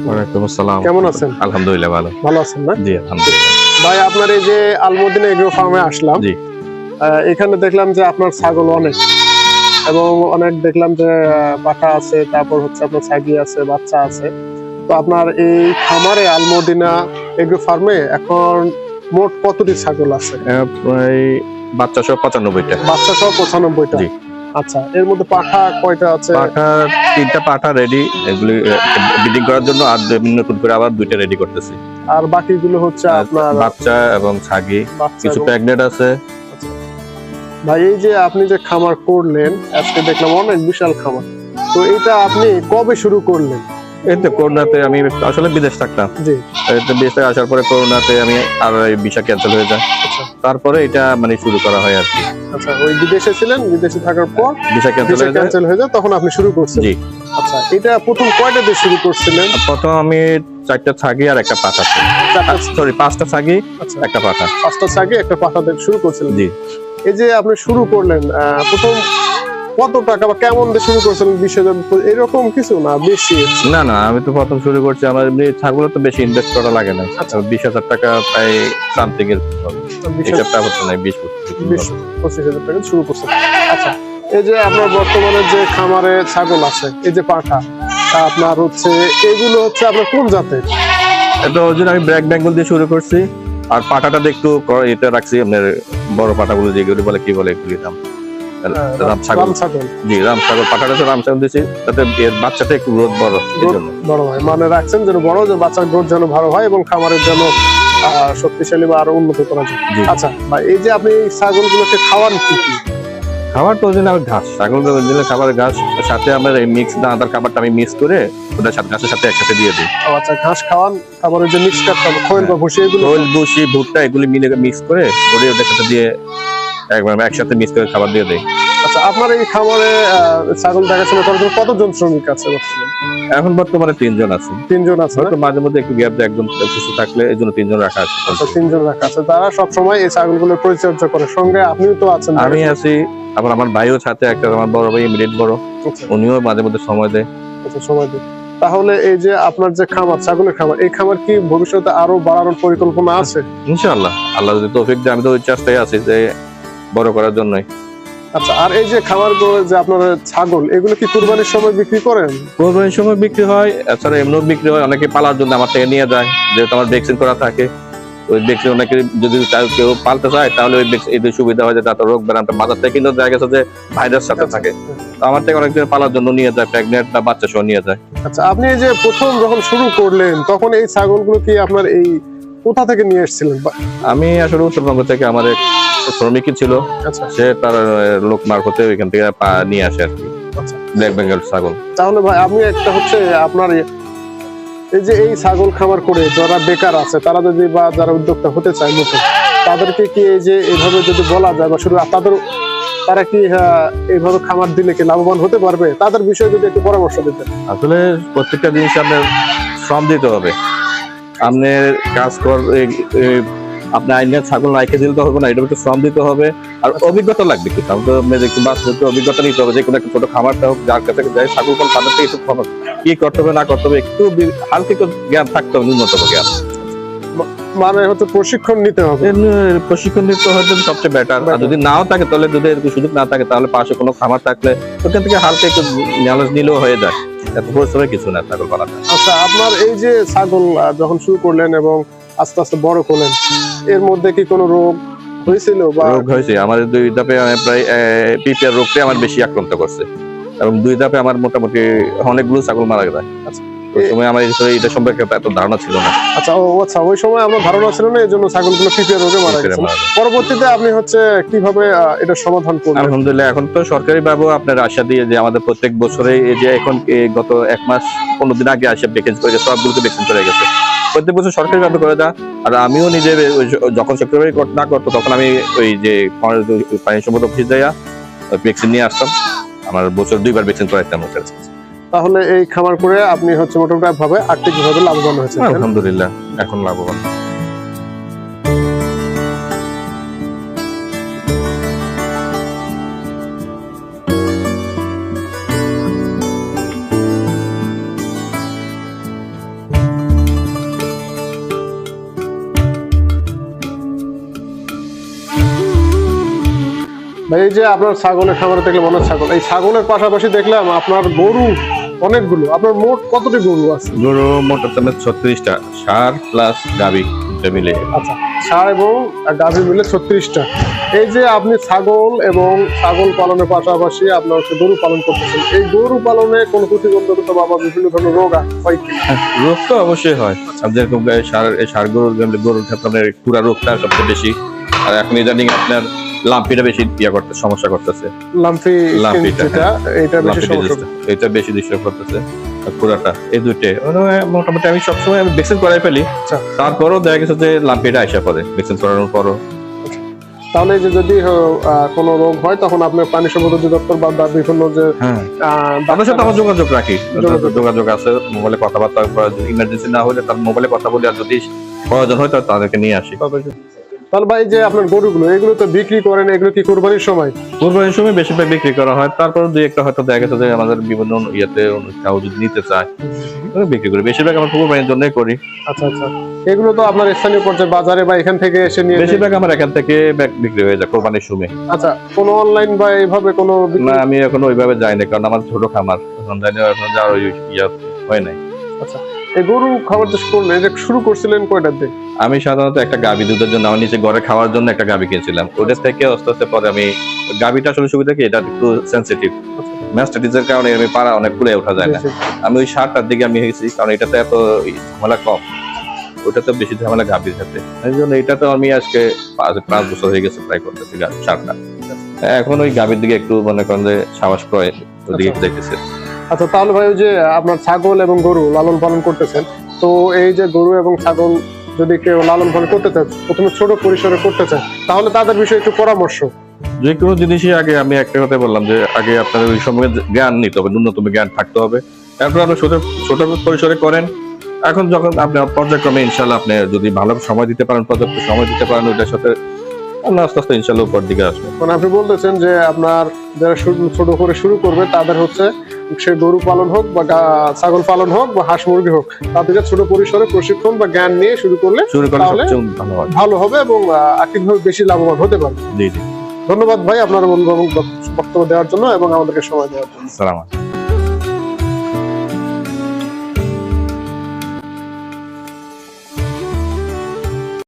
আলাইকুম ওয়ালাইকুম আসসালাম। কেমন আছেন? আলহামদুলিল্লাহ ভালো। ভালো আছেন না? জি আলহামদুলিল্লাহ। ভাই আপনার এই যে আলমদিনা এগ্রো ফার্মে আসলাম জি। এখানে দেখলাম যে আপনার ছাগল অনেক এবং অনেক দেখলাম যে পাঠা আছে তারপর হচ্ছে আপনার ছাগি আছে বাচ্চা আছে। তো আপনার এই খামারে আলমদিনা এগ্রো ফার্মে এখন মোট কতটি ছাগল আছে? প্রায় বাচ্চা সহ পঁচানব্বইটা। বাচ্চা সহ পঁচানব্বইটা। আচ্ছা এর মধ্যে পাঠা কয়টা আছে? পাঠা তিনটা পাঠা রেডি এগুলি করার জন্য আর নতুন করে আবার দুইটা রেডি করতেছি। আর বাকিগুলো হচ্ছে আপনার বাচ্চা এবং ছাগি কিছু প্রেগনেন্ট আছে। ভাই এই যে আপনি যে খামার করলেন আজকে দেখলাম অনেক বিশাল খামার। তো এটা আপনি কবে শুরু করলেন? এই তো করোনাতে আমি আসলে বিদেশ থাকতাম। জি। এই তো বিদেশ আসার পরে করোনাতে আমি আর এই ভিসা ক্যান্সেল হয়ে যায়। আচ্ছা। তারপরে এটা মানে শুরু করা হয় আর কি। আচ্ছা ওই বিদেশে ছিলেন বিদেশে থাকার পর ভিসা ক্যান্সেল হয়ে যায়। তখন আপনি শুরু করছেন। জি। আচ্ছা এটা প্রথম কয়টা দিয়ে শুরু করছিলেন? প্রথম আমি চারটা ছাগি আর একটা পাঠা সরি পাঁচটা ছাগি আচ্ছা। একটা পাঠা পাঁচটা ছাগে একটা পাঠা দিয়ে শুরু করছিলেন। জি। এই যে আপনি শুরু করলেন আহ, প্রথম কত টাকা বা কেমন দিয়ে শুরু করছিলেন বিশ হাজার এরকম কিছু না বেশি? না না আমি তো প্রথম শুরু করছি। আমার এমনি ছাগল তো বেশি ইনভেস্ট করা লাগে না। আচ্ছা। বিশ হাজার টাকা প্রায় সামথিং এর বিশ হিসাবটা হাজার- বিশ পঁচিশ হাজার টাকা শুরু করছেন আচ্ছা এই যে আপনার বর্তমানে যে খামারে ছাগল আছে এই যে পাঠা তা আপনার হচ্ছে এগুলো হচ্ছে আপনার কোন জাতের? এটা ওই আমি ব্ল্যাক বেঙ্গল দিয়ে শুরু করছি। আর পাটাটা একটু এটা রাখছি আপনার বড় পাটাগুলো যেগুলো বলে কি বলে এগুলি নাম রাম ছাগল জি রাম ছাগল পাটাটা তো রাম ছাগল দিয়েছি তাতে এর বাচ্চাটা একটু গ্রোথ বড় বড় হয়। মানে রাখছেন যেন বড় যে বাচ্চার গ্রোথ যেন ভালো হয় এবং খামারের জন্য শক্তিশালী বা আরও উন্নত করা যায়। আচ্ছা ভাই এই যে আপনি ছাগলগুলোকে খাওয়ান কি কি? খাবার তো আমি ঘাস। ছাগল দিলে খাবার ঘাস সাথে আমার এই মিক্স দানাদার খাবারটা আমি মিক্স করে ওটা সাথে ঘাসের সাথে একসাথে দিয়ে দিই। আচ্ছা ঘাস খাওয়ান খাবারের যে মিক্স করতে হবে খোল বা ভুসি এগুলো খোল বসি ভুট্টা এগুলি মিলে মিক্স করে ওরে ওটার সাথে দিয়ে একবার একসাথে মিক্স করে খাবার দিয়ে দেয় আচ্ছা আপনার এই খামারে ছাগল দেখাশোনা করার জন্য কতজন শ্রমিক আছে? এখন বর্তমানে তিনজন আছে। তিনজন আছে? হয়তো মাঝে মধ্যে একটু গ্যাপ দেয় একজন সুস্থ থাকলে এই জন্য তিনজন রাখা আছে। আচ্ছা তিনজন রাখা আছে। তারা সব সময় এই ছাগলগুলোর পরিচর্যা করে। সঙ্গে আপনিও তো আছেন। আমি আছি আবার আমার ভাইও সাথে একটা আমার বড় ভাই ইমিডিয়েট বড়। আচ্ছা, উনিও মাঝে মধ্যে সময় দেয়। আচ্ছা, সময় দেয়। তাহলে এই যে আপনার যে খামার ছাগলের খামার এই খামার কি ভবিষ্যতে আরও বাড়ানোর পরিকল্পনা আছে? ইনশাআল্লাহ। আল্লাহ যদি তৌফিক দেয় আমি তো ওই চেষ্টায় আছি যে বড় করার জন্যই। আচ্ছা আর এই যে খামার যে আপনার ছাগল এগুলো কি কুরবানির সময় বিক্রি করেন? কোরবানির সময় বিক্রি হয় এছাড়া এমনিও বিক্রি হয় অনেকে পালার জন্য আমার থেকে নিয়ে যায় যেহেতু আমার ভ্যাকসিন করা থাকে। ওই ভ্যাকসিন অনেকে যদি কেউ পালতে চায় তাহলে ওই এদের সুবিধা হয় যে তাতে রোগ বাজার থেকে কিন্তু দেখা গেছে যে ভাইরাস সাথে থাকে। তো আমার থেকে অনেকজন পালার জন্য নিয়ে যায় প্রেগনেন্ট বা বাচ্চা সহ নিয়ে যায়। আচ্ছা আপনি যে প্রথম যখন শুরু করলেন তখন এই ছাগলগুলো কি আপনার এই কোথা থেকে নিয়ে এসেছিলেন? আমি আসলে উত্তরবঙ্গ থেকে আমার এক শ্রমিকই ছিল। আচ্ছা। সে তার লোক মারফতে ওইখান থেকে নিয়ে আসে আর কি। আচ্ছা। ব্ল্যাক বেঙ্গল ছাগল। তাহলে ভাই আমি একটা হচ্ছে আপনার এই যে এই ছাগল খামার করে যারা বেকার আছে তারা যদি বা যারা উদ্যোক্তা হতে চায় নতুন তাদেরকে কি এই যে এইভাবে যদি বলা যায় বা শুধু তাদের তারা কি এইভাবে খামার দিলে কি লাভবান হতে পারবে? তাদের বিষয়ে যদি একটু পরামর্শ দিতেন। আসলে প্রত্যেকটা জিনিস আপনার শ্রম দিতে হবে। আপনার কাজ কর আপনি আইনের ছাগল রাইখে দিলে তো হবে না এটা একটু শ্রম দিতে হবে। আর অভিজ্ঞতা লাগবে কি? আমি তো একটু বাস্তব অভিজ্ঞতা নিতে হবে যে কোনো একটা ছোট খামারটা হোক যার কাছে যায় ছাগল পাল তাদের থেকে একটু খবর কি করতে হবে না করতে হবে একটু হালকা একটু জ্ঞান থাকতে হবে ন্যূনতম জ্ঞান। মানে হচ্ছে প্রশিক্ষণ নিতে হবে। প্রশিক্ষণ নিতে হয়তো সবচেয়ে বেটার আর যদি নাও থাকে তাহলে যদি এরকম সুযোগ না থাকে তাহলে পাশে কোনো খামার থাকলে ওখান থেকে হালকা একটু নলেজ নিলেও হয়ে যায়। এত পরিশ্রমের কিছু না ছাগল পালাটা আচ্ছা আপনার এই যে ছাগল যখন শুরু করলেন এবং আস্তে আস্তে বড় করলেন এর মধ্যে কি কোনো রোগ হয়েছিল বা রোগ হয়েছে। আমাদের দুই ধাপে প্রায় পিপিআর রোগটাই আমার বেশি আক্রান্ত করছে। এবং দুই ধাপে আমার মোটামুটি অনেকগুলো ছাগল মারা যায়। আচ্ছা। ওই সময় আমার এটা সম্পর্কে এত ধারণা ছিল না। আচ্ছা ও আচ্ছা ওই সময় আমরা ধারণা ছিল না এই জন্য ছাগলগুলো পিপিআর রোগে মারা গেছে। পরবর্তীতে আপনি হচ্ছে কীভাবে এটা সমাধান করলেন? আলহামদুলিল্লাহ এখন তো সরকারি ভাবে আপনার আশা দিয়ে যে আমাদের প্রত্যেক বছরে এই যে এখন গত এক মাস পনেরো দিন আগে আসে ভ্যাকেন্সি করে গেছে সবগুলোকে ভ্যাকসিন করে গেছে। প্রত্যেক বছর সরকারি ভাবে করে দেয় আর আমিও নিজে যখন সরকারি না করতো তখন আমি ওই যে পানি সম্পদ অফিস যাইয়া ভ্যাকসিন নিয়ে আসতাম। আমার বছর দুইবার ভ্যাকসিন করাইতাম ওটার তাহলে এই খামার করে আপনি হচ্ছে মোটামুটি ভাবে আর্থিকভাবে লাভবান হয়েছে আলহামদুলিল্লাহ এখন লাভবান। এই যে আপনার ছাগলের খামার দেখলে মনে ছাগল। এই ছাগলের পাশাপাশি দেখলাম আপনার গরু অনেকগুলো। আপনার মোট কতটি গরু আছে? গরু মোট আপনার ছত্রিশটা। সার প্লাস গাবি মিলে। আচ্ছা সার এবং গাভী মিলে ছত্রিশটা। এই যে আপনি ছাগল এবং ছাগল পালনের পাশাপাশি আপনার হচ্ছে গরু পালন করতেছেন এই গরু পালনে কোনো প্রতিবন্ধকতা বা বিভিন্ন ধরনের রোগ হয় কি? রোগ তো অবশ্যই হয়। আর যেরকম সার এই সার গরুর গরুর ক্ষেত্রে আপনার পুরা রোগটা সবচেয়ে বেশি। আর এখন ইদানিং আপনার লাম্পিটা বেশি ইয়া করতে সমস্যা করতেছে। লাম্পি লাম্পিটা, এটা বেশি লাম্পি সমস্যা এটা বেশি দৃশ্য করতেছে। পুরাটা এই মোটামুটি আমি সবসময় আমি ভ্যাকসিন করাই ফেলি। আচ্ছা। তারপরও দেখা গেছে যে লাম্পিটা আইসা পড়ে ভ্যাকসিন করানোর পরও। তাহলে যে যদি কোনো রোগ হয় তখন আপনি পানি সম্পদ অধিদপ্তর বা বিভিন্ন যে হ্যাঁ। তাদের সাথে আমার যোগাযোগ রাখি। যোগাযোগ। যোগাযোগ আছে মোবাইলে কথাবার্তা ইমার্জেন্সি না হলে তার মোবাইলে কথা বলি আর যদি প্রয়োজন হয় তাহলে তাদেরকে নিয়ে আসি। তাহলে ভাই যে আপনার গরুগুলো এগুলো তো বিক্রি করেন এগুলো কি কোরবানির সময়? কোরবানির সময় বেশিরভাগ বিক্রি করা হয়। তারপর দুই একটা হয়তো দেখা গেছে যে আমাদের বিভিন্ন ইয়েতে কেউ যদি নিতে চায় বিক্রি করি। বেশিরভাগ আমার কোরবানির জন্যই করি। আচ্ছা আচ্ছা। এগুলো তো আপনার স্থানীয় পর্যায়ে বাজারে বা এখান থেকে এসে নিয়ে বেশিরভাগ আমার এখান থেকে বিক্রি হয়ে যায় কোরবানির সময়। আচ্ছা কোনো অনলাইন বা এইভাবে কোনো না আমি এখন ওইভাবে যাই না কারণ আমার ছোট খামার। এখন জানি না, এখন যাওয়ার ওই ইয়া হয় নাই। এই গরু খাবার করলেন এটা শুরু করছিলেন আমি সাধারণত একটা গাবি দুধের জন্য আমার নিচে ঘরে খাওয়ার জন্য একটা গাবি কিনেছিলাম। ওদের থেকে আস্তে আস্তে পরে আমি গাবিটা আসলে সুবিধা কি? এটা একটু সেন্সিটিভ ম্যাস্টাইটিসের কারণে আমি পাড়া অনেক খুলে ওঠা যায় না। আমি ওই সারটার দিকে আমি হয়েছি কারণ এটাতে এত ঝামেলা কম। ওটাতে বেশি ঝামেলা গাভীর সাথে। এই জন্য এটাতে আমি আজকে পাঁচ পাঁচ বছর হয়ে গেছে প্রায় করতেছি সারটা। এখন ওই গাভীর দিকে একটু মনে করেন যে সাহস পায় ওদিকে একটু দেখতেছে। আচ্ছা তাহলে ভাই যে আপনার ছাগল এবং গরু লালন পালন করতেছেন তো এই যে গরু এবং ছাগল যদি কেউ লালন পালন করতে চায় প্রথমে ছোট পরিসরে করতে চায় তাহলে তাদের বিষয়ে একটু পরামর্শ। যে কোনো জিনিসই আগে আমি একটা কথা বললাম যে আগে আপনার ওই সম্পর্কে জ্ঞান নিতে হবে ন্যূনতম জ্ঞান থাকতে হবে। তারপর আপনি ছোট ছোট পরিসরে করেন। এখন যখন আপনি পর্যায়ক্রমে ইনশাল্লাহ আপনি যদি ভালো সময় দিতে পারেন পর্যাপ্ত সময় দিতে পারেন ওইটার সাথে আপনি আস্তে আস্তে ইনশাল্লাহ উপর দিকে আসবে। মানে আপনি বলতেছেন যে আপনার যারা ছোট করে শুরু করবে তাদের হচ্ছে সে গরু পালন হোক বা ছাগল পালন হোক বা হাঁস মুরগি হোক তাদেরকে ছোট পরিসরে প্রশিক্ষণ বা জ্ঞান নিয়ে শুরু করলে তাহলে- ভালো হবে এবং আর্থিকভাবে বেশি লাভবান হতে পারবে। ধন্যবাদ ভাই আপনার বক্তব্য দেওয়ার জন্য এবং আমাদেরকে সময় দেওয়ার জন্য।